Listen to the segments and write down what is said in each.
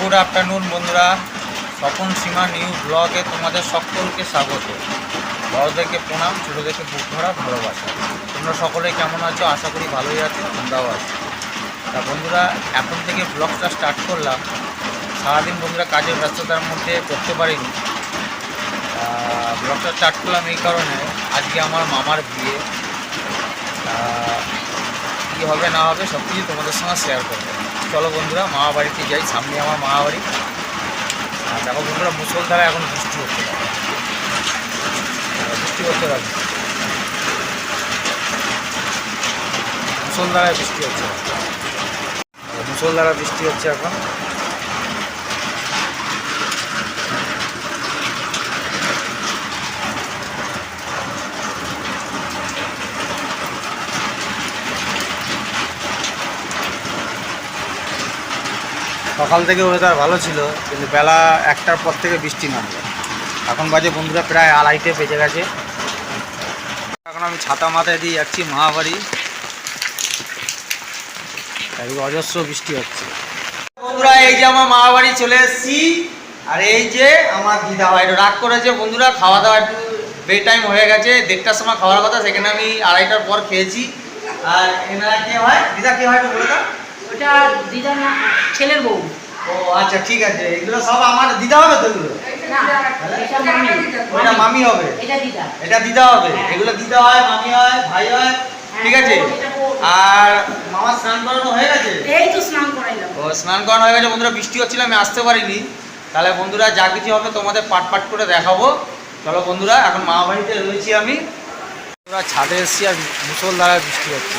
Good afternoon বন্ধুরা। স্বপন সীমা new ব্লগে তোমাদের সকলকে স্বাগত। বড়দেরকে প্রণাম, ছোটোদেরকে বুক ধরা ভালোবাসা। তোমরা সকলে কেমন আছো? আশা করি ভালোই আছো তোমরাও আছো। তা বন্ধুরা, এখন থেকে ব্লগটা স্টার্ট করলাম। সারাদিন বন্ধুরা কাজের ব্যস্ততার মধ্যে করতে পারিনি। ব্লগটা স্টার্ট করলাম এই কারণে, আজকে আমার মামার বিয়ে। কী হবে না হবে সব কিছু তোমাদের সঙ্গে শেয়ার করব। চলো বন্ধুরা মা বাড়িতে যাই, সামনে আমার মা বাড়ি আর দেখো বন্ধুরা মুসলধারা এখন বৃষ্টি হচ্ছে। বৃষ্টি হচ্ছে দেখো। মুসলধারায় বৃষ্টি হচ্ছে। মুসলধারা বৃষ্টি হচ্ছে এখন। সকাল থেকে ওয়েদার ভালো ছিল, কিন্তু বেলা একটার পর থেকে বৃষ্টি নামলো। এখন বাজে বন্ধুরা প্রায় আড়াইটে বেজে গেছে। এখন আমি ছাতা মাথায় দিয়ে যাচ্ছি মহাবাড়ি অজস্র বৃষ্টি হচ্ছে। বন্ধুরা, এই যে আমার মা বাড়ি চলে এসেছি, আর এই যে আমার দিদা ভাই রাগ করেছে বন্ধুরা খাওয়া দাওয়া একটু বে টাইম হয়ে গেছে, দেড়টার সময় খাওয়ার কথা, সেখানে আমি আড়াইটার পর খেয়েছি। আর এনারা কে হয় দিদা কে হয় একটু বলে দাও। ওটা দিদা না ছেলের বউ। ও আচ্ছা ঠিক আছে। এগুলো সব আমার দিদা হবে তো এগুলো? এটা মামি। মামি হবে। এটা দিদা। এটা দিদা হবে। হ্যাঁ। এগুলো দিদা হয় মামি হয় ভাই হয় ঠিক আছে? আর মামা স্নান করানো হয়ে গেছে? এই তো স্নান করাইলাম ও স্নান করানো হয়ে গেছে। বন্ধুরা বৃষ্টি হচ্ছিল আমি আসতে পারিনি। তাহলে বন্ধুরা যা কিছু হবে তোমাদের পাট পাট করে দেখাবো। চলো বন্ধুরা এখন মা বাড়িতে রয়েছি আমি। বন্ধুরা ছাদে এসেছি আর মুসলধারা বৃষ্টি হচ্ছে।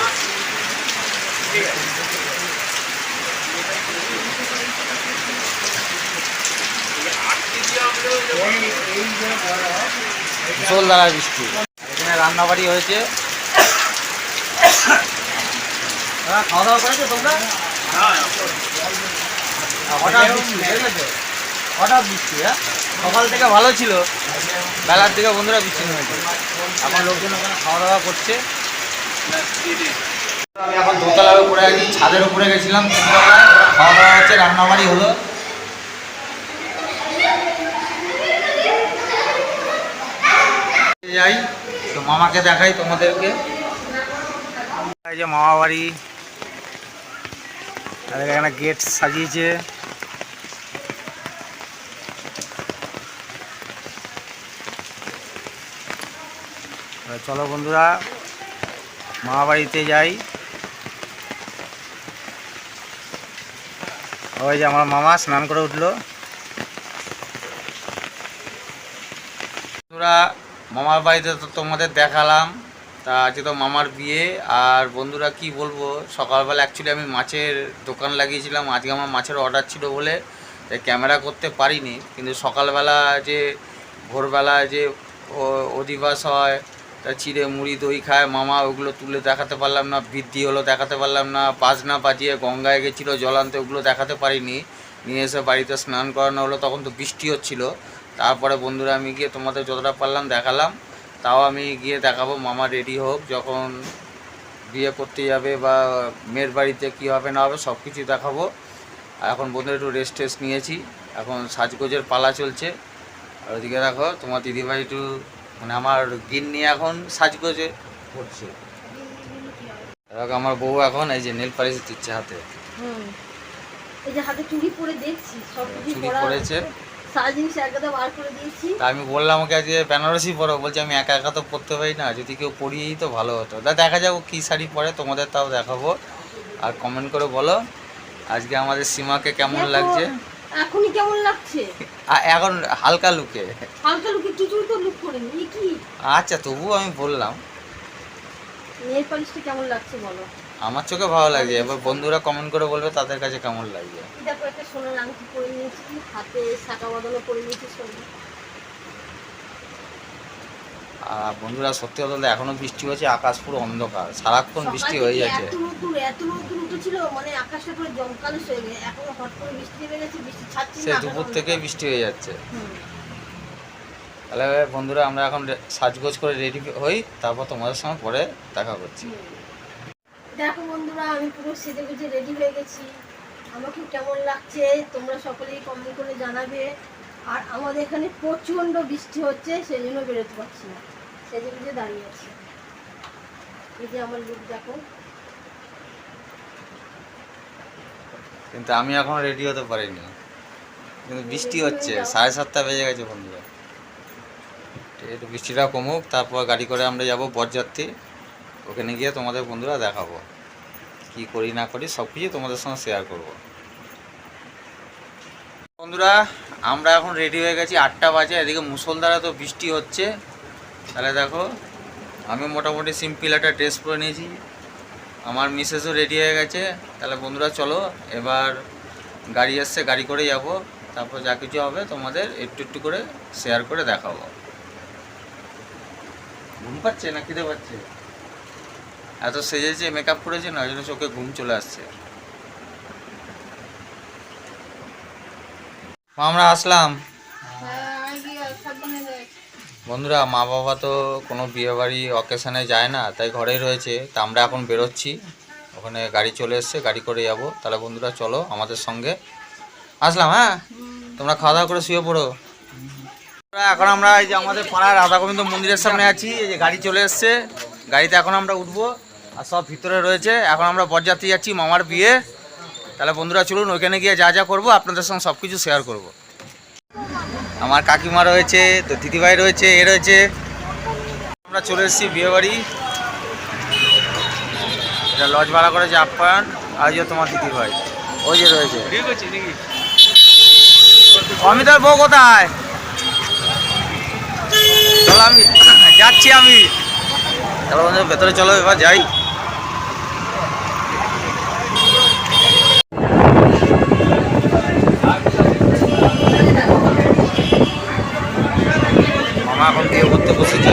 মুসলধারা বৃষ্টি এখানে রান্নাবাড়ি হয়েছে। খাওয়া দাওয়া করেছ তোমরা? হঠাৎ বৃষ্টি হঠাৎ বৃষ্টি হ্যাঁ? সকাল থেকে ভালো ছিল। বেলার দিকে বন্ধুরা বৃষ্টি হয়েছে এখন লোকজন ওখানে খাওয়া দাওয়া করছে। আমি এখন দোতলার উপরে ছাদের উপরে গেছিলাম। খাওয়া দাওয়া হচ্ছে, রান্নাবাড়ি হলো। যাই। তো মামাকে দেখাই তোমাদেরকে। এই যে মামা বাড়ি। আর এখানে গেট সাজিয়েছে। চলো বন্ধুরা, মামা বাড়িতে যাই। ওই যে আমার মামা স্নান করে উঠল। বন্ধুরা মামার বাড়িতে তো তোমাদের দেখালাম, তা আজকে তো মামার বিয়ে, আর বন্ধুরা কি বলব, সকালবেলা অ্যাকচুয়ালি আমি মাছের দোকান লাগিয়েছিলাম, আজকে আমার মাছের অর্ডার ছিল বলে, তাই ক্যামেরা করতে পারিনি, কিন্তু সকালবেলা যে, ভোরবেলা যে অধিবাস হয়, তা চিড়ে মুড়ি দই খায়, মামা ওগুলো তুলে দেখাতে পারলাম না, বৃদ্ধি হলো দেখাতে পারলাম না বাজনা বাজিয়ে গঙ্গায় গেছিল, জলান্তে ওগুলো দেখাতে পারিনি, নিয়ে এসে বাড়িতে স্নান করানো হলো, তখন তো বৃষ্টি হচ্ছিল তারপরে বন্ধুরা আমি গিয়ে তোমাদের যতটা পারলাম দেখালাম তাও আমি গিয়ে দেখাবো মামা রেডি হোক যখন বিয়ে করতে যাবে বা মেয়ের বাড়িতে কী হবে না হবে সব কিছু দেখাবো। আর এখন বন্ধুরা একটু রেস্ট টেস্ট নিয়েছি এখন সাজগোজের পালা চলছে। আর ওদিকে দেখো তোমার দিদিভাই একটু মানে আমার গিন্নি এখন সাজগোজে করছে। দেখো আমার বউ এখন এই যে নেল পালিশ দিচ্ছে হাতে। হুম। এই যে হাতে চুড়ি পরে দেখছি সব কিছু চুরি পরা করেছে সারা জিনিস একগাদা বার করে দিয়েছি। তা আমি বললাম ওকে আজকে বেনারসি পরো বলছে আমি একা একা তো পরতে পারি না যদি কেউ পরিয়েই তো ভালো হতো। তা দেখা যাব কী শাড়ি পরে তোমাদের তাও দেখাবো। আর কমেন্ট করে বলো আজকে আমাদের সীমাকে কেমন লাগছে? এখনই কেমন লাগছে? এখন হালকা লুকে। হালকা লুকে কিছুই তো লুক করে কি? আচ্ছা তবুও আমি বললাম। নেল পালিশটা কেমন লাগছে বলো? আমার চোখে ভালো লাগছে এবার বন্ধুরা কমেন্ট করে বলবে তাদের কাছে কেমন লাগছে দেখো একটা সোনার আংটি পরে নিয়েছি হাতে শাঁকা বাঁধানো পরে নিয়েছি সোনা। আর বন্ধুরা সত্যি কথা বলতে এখনও বৃষ্টি হচ্ছে আকাশ পুরো অন্ধকার সারাক্ষণ বৃষ্টি হয়ে যাচ্ছে এত রোদ্দুর এত রোদ্দুর উঠেছিল মানে আকাশটা পুরো জমকালো হয়ে গেছে এখন হট করে বৃষ্টি নেমে গেছে বৃষ্টি ছাড়ছে সে না দুপুর থেকেই বৃষ্টি। হয়ে যাচ্ছে। তাহলে বন্ধুরা আমরা এখন সাজগোজ করে রেডি হই তারপর তোমাদের সঙ্গে পরে দেখা করছি। দেখো বন্ধুরা আমি পুরো সেজে গুজে রেডি হয়ে গেছি। আমাকে কেমন লাগছে তোমরা সকলেই কমেন্ট করে জানাবে। আর আমাদের এখানে প্রচণ্ড বৃষ্টি হচ্ছে সেই জন্য বেরোতে পারছি না। জন্য যে দাঁড়িয়ে আছি। এই যে আমার লুক দেখো। কিন্তু আমি এখন রেডি হতে পারিনি। কিন্তু বৃষ্টি হচ্ছে সাড়ে সাতটা বেজে গেছে বন্ধুরা। একটু বৃষ্টিটা কমুক তারপর গাড়ি করে আমরা যাব বরযাত্রী। ওখানে গিয়ে তোমাদের বন্ধুরা দেখাবো। কি করি না করি সব কিছু তোমাদের সঙ্গে শেয়ার করব। বন্ধুরা, আমরা এখন রেডি হয়ে গেছি, আটটা বাজে, এদিকে মুসলধারা তো বৃষ্টি হচ্ছে। তাহলে দেখো, আমি মোটামুটি সিম্পল একটা ড্রেস পরে নিয়েছি। আমার মিসেসও রেডি হয়ে গেছে। তাহলে বন্ধুরা চলো, এবার গাড়ি আসছে, গাড়ি করে যাব। তারপর যা কিছু হবে তোমাদের একটু একটু করে শেয়ার করে দেখাবো। ঘুম পাচ্ছে না? খিদে পাচ্ছে? এত সেজেছে মেকআপ করেছে না, ওই জন্য চোখে ঘুম চলে আসছে। আমরা আসলাম। বন্ধুরা মা বাবা তো কোনো বিয়ে বাড়ি অকেশনে যায় না, তাই ঘরেই রয়েছে। তা আমরা এখন বেরোচ্ছি। ওখানে গাড়ি চলে এসছে, গাড়ি করে যাব। তাহলে বন্ধুরা, চলো আমাদের সঙ্গে। আসলাম হ্যাঁ? তোমরা খাওয়া দাওয়া করে শুয়ে পড়ো। এখন আমরা এই যে আমাদের পাড়ার রাধা গোবিন্দ মন্দিরের সামনে আছি। এই যে গাড়ি চলে এসছে। গাড়িতে এখন আমরা উঠবো। আর সব ভিতরে রয়েছে। এখন আমরা বরযাত্রী যাচ্ছি মামার বিয়ে। তাহলে বন্ধুরা, চলুন ওইখানে গিয়ে যা যা করব, আপনাদের সঙ্গে সব কিছু শেয়ার করব। আমার কাকিমা রয়েছে, তো দিদিভাই রয়েছে, এ রয়েছে। আমরা চলে এসেছি বিয়েবাড়ি। এটা লজ ভাড়া করেছে আপ্যায়ন আর যে তোমার দিদিভাই। ওই যে রয়েছে। অমিতার বউ কোথায়? চলো আমি, যাচ্ছি আমি। তাহলে ভেতরে চলো, এবার যাই মামা এখন ভিড়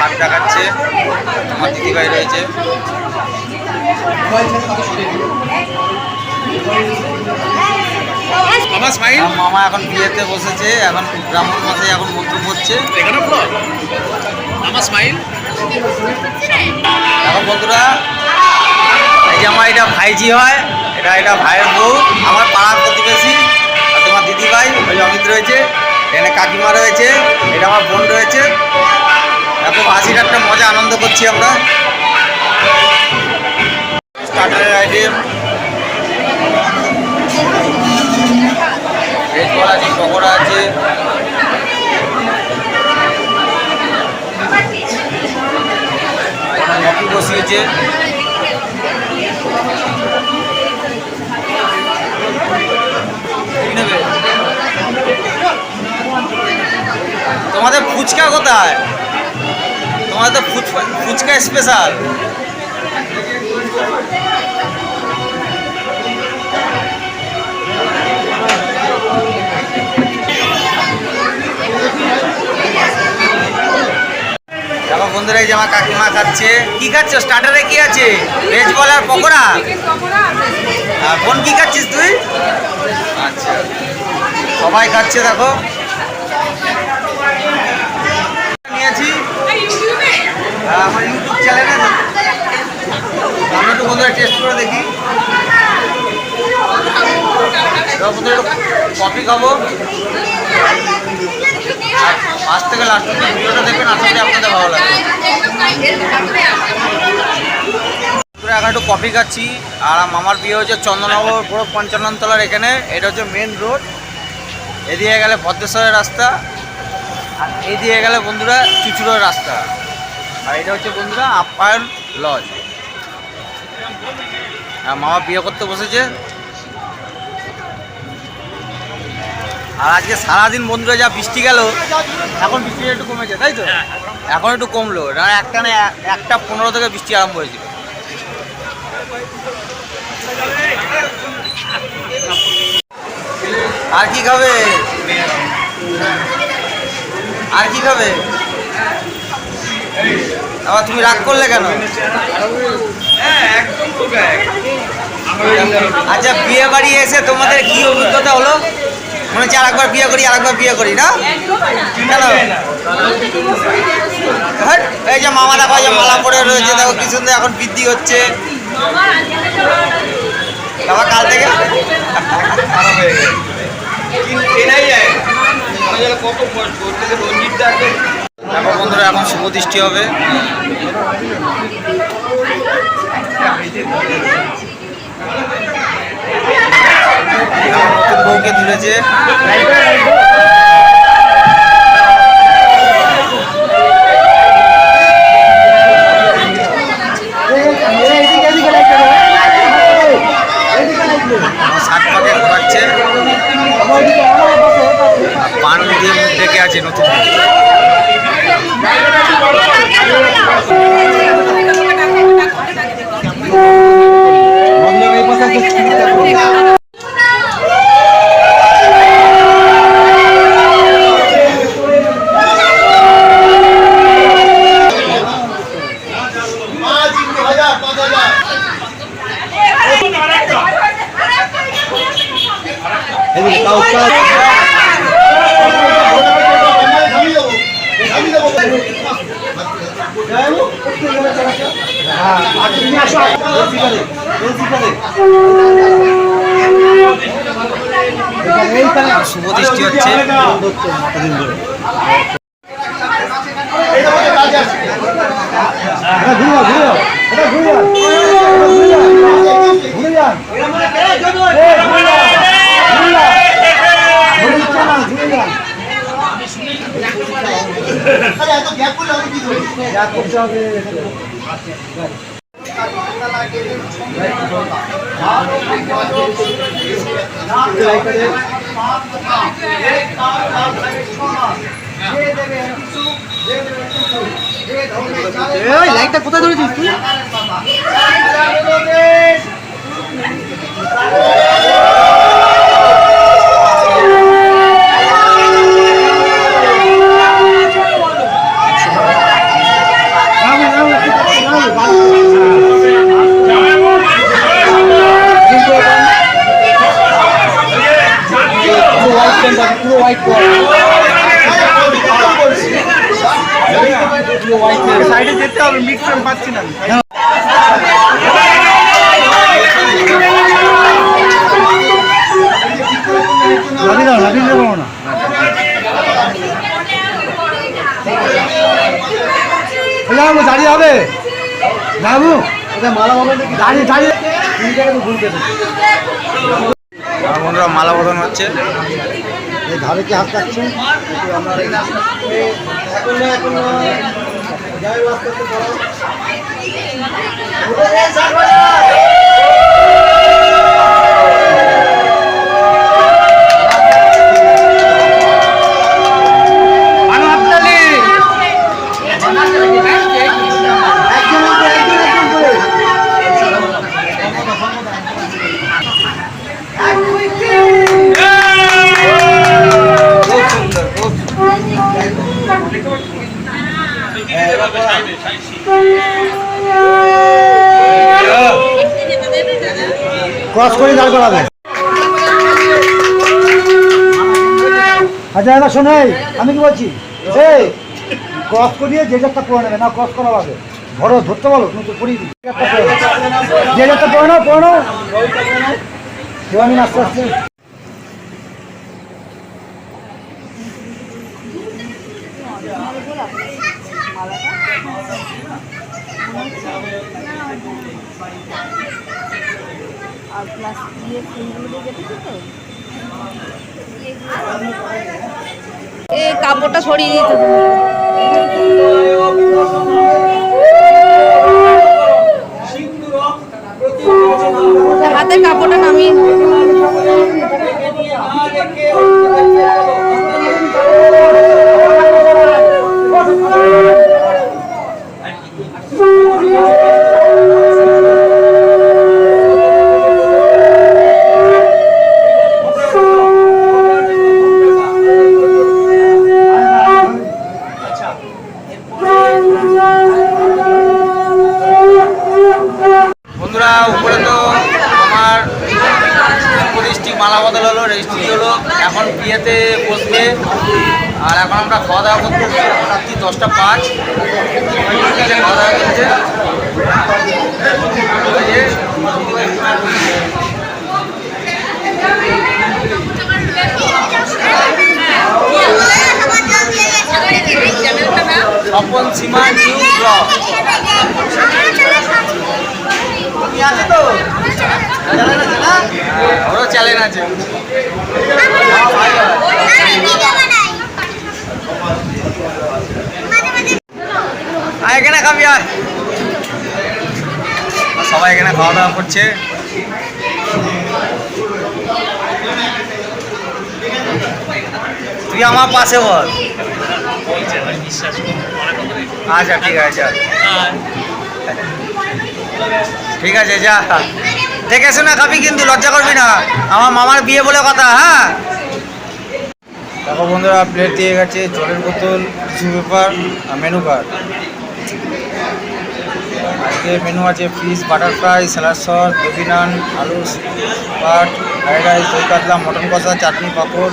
হাত দেখাচ্ছে। আমার দিদিভাই রয়েছে। আমার স্মাইল মামা এখন বিয়েতে বসেছে এখন ব্রাহ্মণ মাসে এখন মন্ত্র পড়ছে এখানে ফ্লোর স্মাইল এখন বন্ধুরা এই যে আমার এটা ভাইজি হয় এটা এটা ভাইয়ের বউ আমার পাড়ার প্রতিবেশী আর তোমার দিদি ভাই ওই অমিত রয়েছে এখানে কাকিমা রয়েছে এটা আমার বোন রয়েছে। এত হাসির একটা মজা আনন্দ করছি আমরা। স্টার্টারের আইটেম বড়া আছে পকোড়া আছে। কফি বসিয়েছে। তোমাদের ফুচকা কোথায়? তোমাদের তো ফুচকা স্পেশাল বন্ধুরা, এই যে আমার কাকিমা খাচ্ছে। কি খাচ্ছ? স্টার্টারে কি আছে? ভেজ বল আর পকোড়া? আর বোন কি খাচ্ছিস তুই? আচ্ছা। সবাই খাচ্ছে, দেখো। নিয়েছি। আমার ইউটিউব চ্যানেলে আমি একটু বন্ধুরা টেস্ট করে দেখি। বন্ধুরা কফি খাব। আজ থেকে লাস্ট অব্দি ভিডিওটা দেখবেন, আশা করি আপনাদের ভালো লাগবে। এখন একটু কফি খাচ্ছি, আর মামার বিয়ে হচ্ছে চন্দননগর পুরো পঞ্চানন তলার এখানে, এটা হচ্ছে মেন রোড এদিকে গেলে ভদ্রেশ্বরের রাস্তা, আর এদিকে গেলে বন্ধুরা চুচুড়োর রাস্তা। আর এটা হচ্ছে বন্ধুরা আপ্যায়ন লজ আর মামা বিয়ে করতে বসেছে। আর আজকে সারাদিন বন্ধুরা যা বৃষ্টি গেল এখন বৃষ্টি একটু কমেছে তাই তো? এখন একটু কমলো একটা না একটা পনেরো থেকে বৃষ্টি আরম্ভ হয়েছিল আর কি খাবে? আর কি খাবে? আবার তুমি রাগ করলে কেন? হ্যাঁ আচ্ছা বিয়ে বাড়ি এসে তোমাদের কি অভিজ্ঞতা হলো? মনে হচ্ছে আরেকবার বিয়ে করি, আরেকবার বিয়ে করি, না? কেন? এই যে মামা দেখো যে মালা পরে রয়েছে, দেখো কি সুন্দর এখন বৃদ্ধি হচ্ছে। বাবা, কাল থেকে? বন্ধুরা, এখন শুভ দৃষ্টি হবে। বউকে তুলেছে সাত পাকে ঘোরাচ্ছে পান দিয়ে মুখ ডেকে আছে নতুন বউ। শুভ দৃষ্টি হচ্ছে লাইটটা কোথায় ধরেছিস তুই? সাইডে যেতে হবে না দাঁড়িয়ে হবে এটা মালা দাঁড়িয়ে দাঁড়িয়ে বন্ধুরা মালা বদন হচ্ছে। এই ধারে কি হাত রাখছে আমরা ক্রস করে দাঁড় করাবে আচ্ছা এবার শোনাই আমি কি বলছি? ক্রস করিয়ে যে যাত্রা করে নেবে, না, ক্রস করা হবে। ধরো, ধরতে বলো, তুমি তো দিই যে যাত্রা পড়ে নাও পড়ে নাও আমি আস্তে আস্তে আর প্লাস বিয়ের ফুলগুলো কেটেছে তো? এই কাপড়টা সরিয়ে দিতে হাতে কাপড়টা নামিয়ে বন্ধুরা, উপরে তো আমার মালা বদল হলো রেজিস্ট্রি হলো। এখন বিয়েতে বসবে। আর এখন আমরা খাওয়া দাওয়া করতে রাত্রি দশটা পাঁচ। খাওয়া দাওয়া করছে ওই যে, স্বপন সীমা নিউ ব্লগ। আছে তো? ওরও চ্যালেঞ্জ আছে। আয় এখানে খাবি আয়। সবাই এখানে খাওয়া দাওয়া করছে। তুই আমার পাশে বল। আচ্ছা ঠিক আছে। ঠিক আছে, যা। দেখে শুনে খাবি কিন্তু, লজ্জা করবি না। আমার মামার বিয়ে বলে কথা হ্যাঁ? দেখো বন্ধুরা প্লেট দিয়ে গেছে জলের বোতল টিস্যু পেপার আর মেনু কার্ড আজকে মেনু আছে fish butter fry salad sauce baby naan আলু পাট ফ্রাইড রাইস দই কাতলা মটন কষা, চাটনি, পাঁপড়।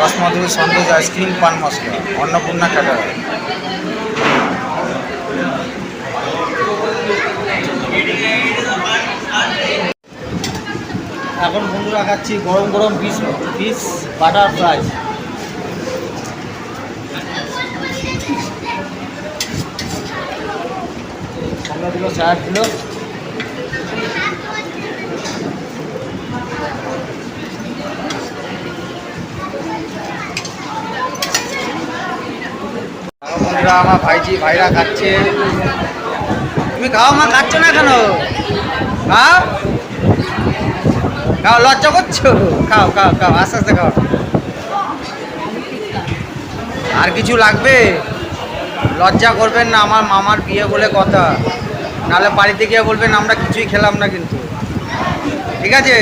রসমাদুরি সন্দেশ আইসক্রিম পান মশলা, অন্নপূর্ণা ক্যাটারার এখন বন্ধুরা খাচ্ছি গরম গরম পিস পিস বাটার ফ্রাই সামনে দিল দিল। দেখো আমার ভাইজি ভাইরা খাচ্ছে। তুমি খাও, মা, খাচ্ছ না কেন? খাও। খাও, লজ্জা করছ? খাও খাও খাও, আস্তে আস্তে খাও। আর কিছু লাগবে? লজ্জা করবেন না, আমার মামার বিয়ে বলে কথা। নাহলে বাড়িতে গিয়ে বলবেন, আমরা কিছুই খেলাম না কিন্তু। ঠিক আছে?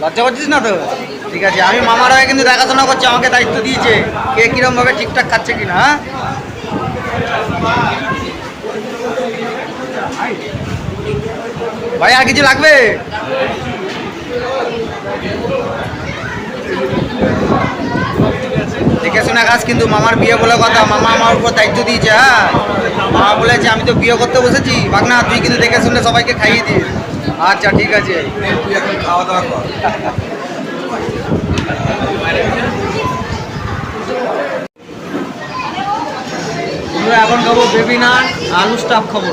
লজ্জা করছিস না তো? ঠিক আছে, আমি মামার হয়ে কিন্তু দেখাশোনা করছি, আমাকে দায়িত্ব দিয়েছে, কে কীরমভাবে ঠিকঠাক খাচ্ছে কিনা হ্যাঁ? ভাই, আর কিছু লাগবে? দেখে শুনে কাজ কিন্তু মামার বিয়ে বলে কথা, মামা আমার উপর দায়িত্ব দিয়েছে হ্যাঁ? মামা বলেছে, আমি তো বিয়ে করতে বসেছি। বাগনা, তুই কিন্তু দেখে শুনে সবাইকে খাইয়ে দিস। আচ্ছা ঠিক আছে। খাওয়া দাওয়া কর। আমরা এখন খাব বেবি নান আলু স্টাফ খাব।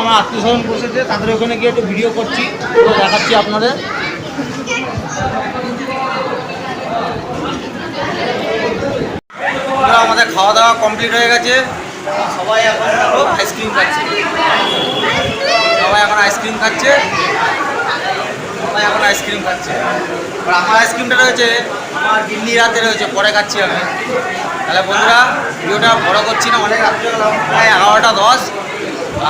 আমার আত্মীয় স্বজন বসেছে, তাদের ওখানে গিয়ে একটু ভিডিও করছি, দেখাচ্ছি আপনাদের বন্ধুরা, আমাদের খাওয়া দাওয়া কমপ্লিট হয়ে গেছে। সবাই এখন আইসক্রিম খাচ্ছে। সবাই এখন আইসক্রিম খাচ্ছে। সবাই এখন আইসক্রিম খাচ্ছে। আর আমার আইসক্রিমটা রয়েছে আমার গিন্নি রাতে রয়েছে পরে খাচ্ছি আমি। তাহলে বন্ধুরা ভিডিওটা বড় করছি না অনেক রাত্রে হলো, প্রায় এগারোটা দশ।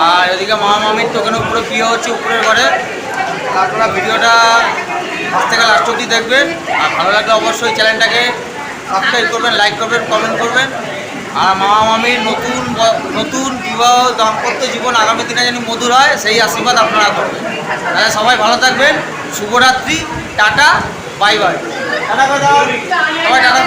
আর এদিকে মামা মামির তো ওখানে পুরো বিয়ে হচ্ছে উপরের ঘরে। আপনারা ভিডিওটা ফার্স্ট থেকে লাস্ট অবধি দেখবেন। আর ভালো লাগলে অবশ্যই চ্যানেলটাকে সাবস্ক্রাইব করবেন লাইক করবেন কমেন্ট করবেন। আর মামা মামির নতুন নতুন বিবাহ দাম্পত্য জীবন আগামী দিনে যেন মধুর হয় সেই আশীর্বাদ আপনারা করবেন। তাহলে সবাই ভালো থাকবেন শুভরাত্রি tata bye bye tata tata